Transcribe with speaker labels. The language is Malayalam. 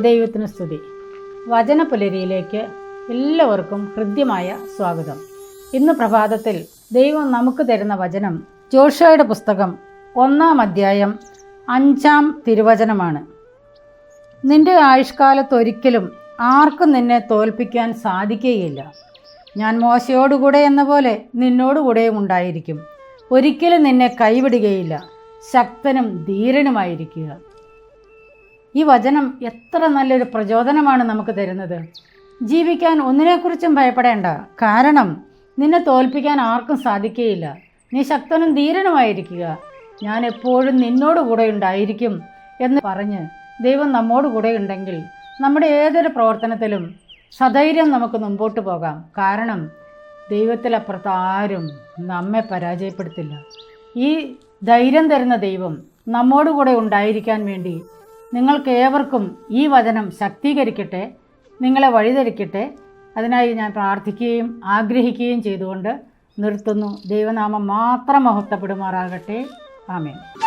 Speaker 1: ദൈവത്തിന് സ്തുതി. വചന പുലരിയിലേക്ക് എല്ലാവർക്കും ഹൃദ്യമായ സ്വാഗതം. ഇന്ന് പ്രഭാതത്തിൽ ദൈവം നമുക്ക് തരുന്ന വചനം ജോഷയുടെ പുസ്തകം ഒന്നാം അധ്യായം അഞ്ചാം തിരുവചനമാണ്. നിന്റെ ആയുഷ്കാലത്തൊരിക്കലും ആർക്കും നിന്നെ തോൽപ്പിക്കാൻ സാധിക്കുകയില്ല. ഞാൻ മോശയോടുകൂടെ എന്ന പോലെ നിന്നോടുകൂടെയും ഉണ്ടായിരിക്കും. ഒരിക്കലും നിന്നെ കൈവിടുകയില്ല. ശക്തനും ധീരനുമായിരിക്കുക. ഈ വചനം എത്ര നല്ലൊരു പ്രചോദനമാണ് നമുക്ക് തരുന്നത്. ജീവിക്കാൻ ഒന്നിനെക്കുറിച്ചും ഭയപ്പെടേണ്ട. കാരണം നിന്നെ തോൽപ്പിക്കാൻ ആർക്കും സാധിക്കുകയില്ല നീ ശക്തനും ധീരനുമായിരിക്കുക. ഞാൻ എപ്പോഴും നിന്നോട് കൂടെ ഉണ്ടായിരിക്കും എന്ന് പറഞ്ഞ് ദൈവം നമ്മോട് കൂടെ ഉണ്ടെങ്കിൽ നമ്മുടെ ഏതൊരു പ്രവർത്തനത്തിലും സധൈര്യം നമുക്ക് മുമ്പോട്ട് പോകാം. കാരണം ദൈവത്തിലപ്പുറത്ത് ആരും നമ്മെ പരാജയപ്പെടുത്തില്ല. ഈ ധൈര്യം തരുന്ന ദൈവം നമ്മോട് കൂടെ ഉണ്ടായിരിക്കാൻ വേണ്ടി നിങ്ങൾക്ക് ഏവർക്കും ഈ വചനം ശക്തീകരിക്കട്ടെ നിങ്ങളെ വഴിതെരിക്കട്ടെ അതിനായി ഞാൻ പ്രാർത്ഥിക്കുകയും ആഗ്രഹിക്കുകയും ചെയ്തുകൊണ്ട് നിർത്തുന്നു. ദൈവനാമം മാത്രം മഹത്വപ്പെടുമാറാകട്ടെ. ആമേൻ.